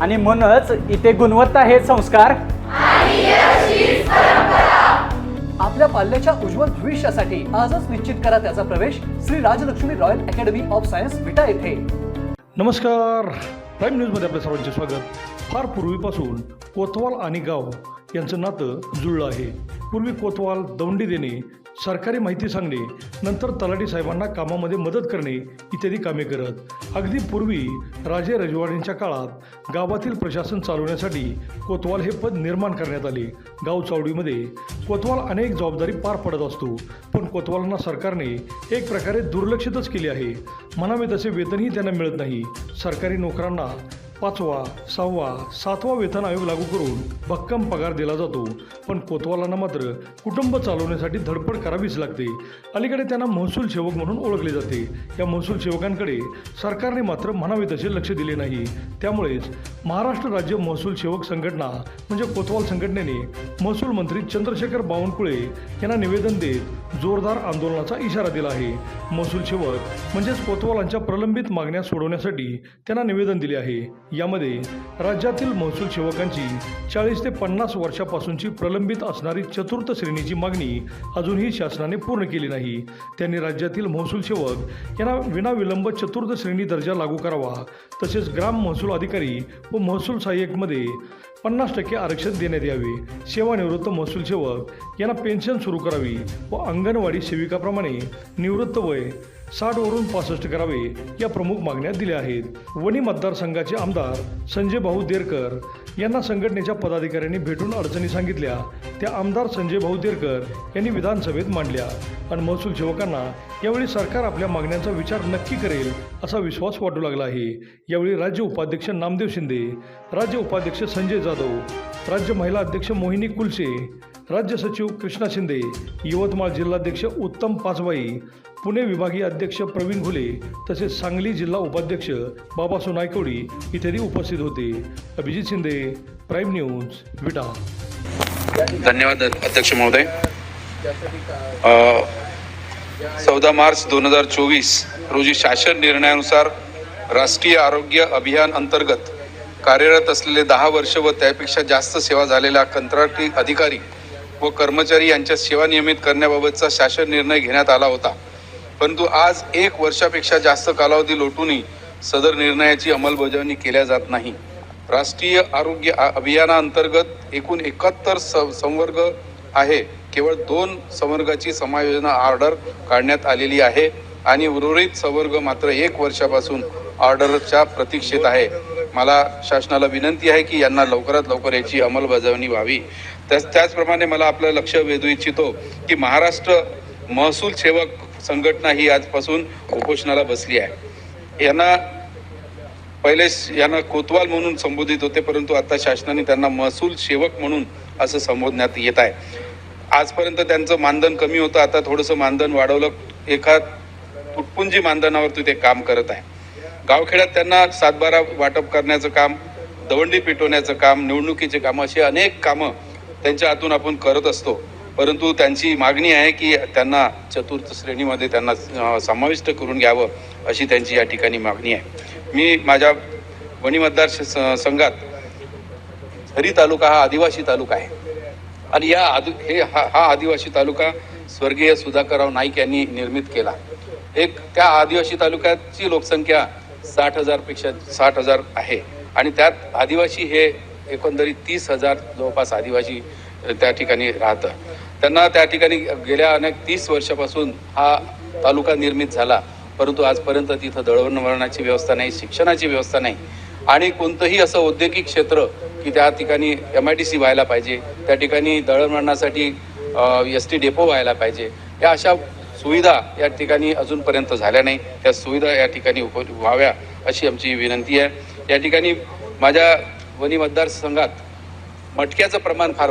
आणि म्हणूनच इथे गुणवत्ता हे संस्कार. आपल्या पाल्याच्या उज्ज्वल भविष्यासाठी आजच निश्चित करा त्याचा प्रवेश Shri Rajlakshmi royal academy of science Vita येथे. नमस्कार. प्राईम न्यूजमध्ये आपल्या सर्वांचे स्वागत. फार पूर्वीपासून कोतवाल आणि गाव यांचं नातं जुळलं आहे. पूर्वी कोतवाल दौंडी देणे सरकारी माहिती सांगणे नंतर तलाठी साहेबांना कामामध्ये मदत करणे इत्यादी कामे करत. अगदी पूर्वी राजे रजवाड्यांच्या काळात गावातील प्रशासन चालवण्यासाठी कोतवाल हे पद निर्माण करण्यात आले. गाव चावडीमध्ये कोतवाल अनेक जबाबदारी पार पडत असतो पण कोतवालांना सरकारने एक प्रकारे दुर्लक्षितच केले आहे. म्हणावे तसे वेतनही त्यांना मिळत नाही. सरकारी नोकरांना पाचवा सहावा सातवा वेतन आयोग लागू करून भक्कम पगार दिला जातो. पण कोतवालांना मात्र कुटुंब चालवण्यासाठी धडपड करावीच लागते. अलीकडे त्यांना महसूल सेवक म्हणून ओळखले जाते. या महसूल सेवकांकडे सरकारने मात्र म्हणावे तसे लक्ष दिले नाही. त्यामुळेच महाराष्ट्र राज्य महसूल सेवक संघटना म्हणजे कोतवाल संघटनेने महसूल मंत्री चंद्रशेखर बावनकुळे यांना निवेदन देत जोरदार आंदोलनाचा इशारा दिला आहे. महसूल सेवक म्हणजेच कोतवालांच्या प्रलंबित मागण्या सोडवण्यासाठी त्यांना निवेदन दिले आहे. यामध्ये राज्यातील महसूल सेवकांची चाळीस ते पन्नास वर्षापासूनची प्रलंबित असणारी चतुर्थ श्रेणीची मागणी अजूनही शासनाने पूर्ण केली नाही. त्यांनी राज्यातील महसूल सेवक यांना विनाविलंब चतुर्थ श्रेणी दर्जा लागू करावा तसेच ग्राम महसूल अधिकारी व महसूल सहाय्यकमध्ये पन्नास टक्के आरक्षण देण्यात यावे. सेवानिवृत्त महसूल सेवक यांना पेन्शन सुरू करावी व अंगणवाडी सेविकाप्रमाणे निवृत्त वय साठवरून पासष्ट करावे या प्रमुख मागण्या दिल्या आहेत. वणी मतदारसंघाचे आमदार संजय भाऊ देरकर यांना संघटनेच्या पदाधिकाऱ्यांनी भेटून अडचणी सांगितल्या. त्या आमदार संजय भाऊ देरकर यांनी विधानसभेत मांडल्या. आणि महसूल सेवकांना यावेळी सरकार आपल्या मागण्यांचा विचार नक्की करेल असा विश्वास वाटू लागला आहे. यावेळी राज्य उपाध्यक्ष नामदेव शिंदे राज्य उपाध्यक्ष संजय जाधव राज्य महिला अध्यक्ष मोहिनी कुलसे राज्य सचिव कृष्णा शिंदे यवतमाळ जिल्हाध्यक्ष उत्तम पाचबाई पुणे विभागीय अध्यक्ष प्रवीण घुले तसेच सांगली जिल्हा उपाध्यक्ष बाबासो नायकोडी इत्यादी उपस्थित होते. Abhijit Shinde prime news Vita. धन्यवाद अध्यक्ष महोदय. चौदा मार्च दोन हजार चोवीस रोजी शासन निर्णयानुसार राष्ट्रीय आरोग्य अभियान अंतर्गत कार्यरत असलेले दहा वर्ष व त्यापेक्षा जास्त सेवा झालेल्या कंत्राटी अधिकारी व कर्मचारी यांच्या सेवा नियमित करण्याबाबतचा शासन निर्णय घेण्यात आला होता. परंतु आज एक वर्षापेक्षा जास्त कालावधी लोटूनही सदर निर्णयाची अंमलबजावणी केल्या जात नाही. राष्ट्रीय आरोग्य आ- अभियानाअंतर्गत एकूण एकाहत्तर संवर्ग आहे. केवळ दोन संवर्गाची समायोजना ऑर्डर काढण्यात आलेली आहे आणि उर्वरित संवर्ग मात्र एक वर्षापासून ऑर्डरच्या प्रतीक्षेत आहे. मला शासनाला विनंती आहे की यांना लवकरात लवकर याची अंमलबजावणी व्हावी. त्याच त्याचप्रमाणे मला आपलं लक्ष वेधू इच्छितो की महाराष्ट्र महसूल सेवक संघटना ही आजपासून उपोषणाला बसली आहे. यांना पहिले यांना कोतवाल म्हणून संबोधित होते परंतु आता शासनाने त्यांना महसूल सेवक म्हणून असं संबोधण्यात येत आहे. आजपर्यंत त्यांचं मानधन कमी होतं आता थोडंसं मानधन वाढवलं. एका तुटपुंजी मानधनावरती ते काम करत आहे. गावखेड्यात त्यांना सातबारा वाटप करण्याचं काम दवंडी पेटवण्याचं काम निवडणुकीचे काम अशी अनेक कामं त्यांच्या हातून आपण करत असतो. परंतु त्यांची मागणी आहे की त्यांना चतुर्थ श्रेणीमध्ये त्यांना समाविष्ट करून घ्यावं अशी त्यांची या ठिकाणी मागणी आहे. मी माझ्या वणी मतदार संघात हरी तालुका हा आदिवासी तालुका आहे. आणि या आदि हे हा हा आदिवासी तालुका स्वर्गीय सुधाकरराव नाईक यांनी निर्मित केला. एक त्या आदिवासी तालुक्याची लोकसंख्या साठ हजारपेक्षा साठ हजार आहे. आणि त्यात आदिवासी हे एकंदरीत तीस हजार जवळपास आदिवासी त्या ठिकाणी राहतं. त्यांना त्या ठिकाणी गेल्या अनेक तीस वर्षापासून हा तालुका निर्मित झाला. परंतु आजपर्यंत तिथं दळणवळणाची व्यवस्था नाही शिक्षणाची व्यवस्था नाही. आणि कोणतंही असं औद्योगिक क्षेत्र की त्या ठिकाणी एम आय डी सी व्हायला पाहिजे त्या ठिकाणी दळणवळणासाठी एस टी डेपो व्हायला पाहिजे या अशा सुविधा या ठिकाणी अजूनपर्यंत झाल्या नाही. त्या सुविधा या ठिकाणी उप व्हाव्या अशी आमची विनंती आहे. या ठिकाणी माझ्या वनी मतदारसंघात मटक्याचं प्रमाण फार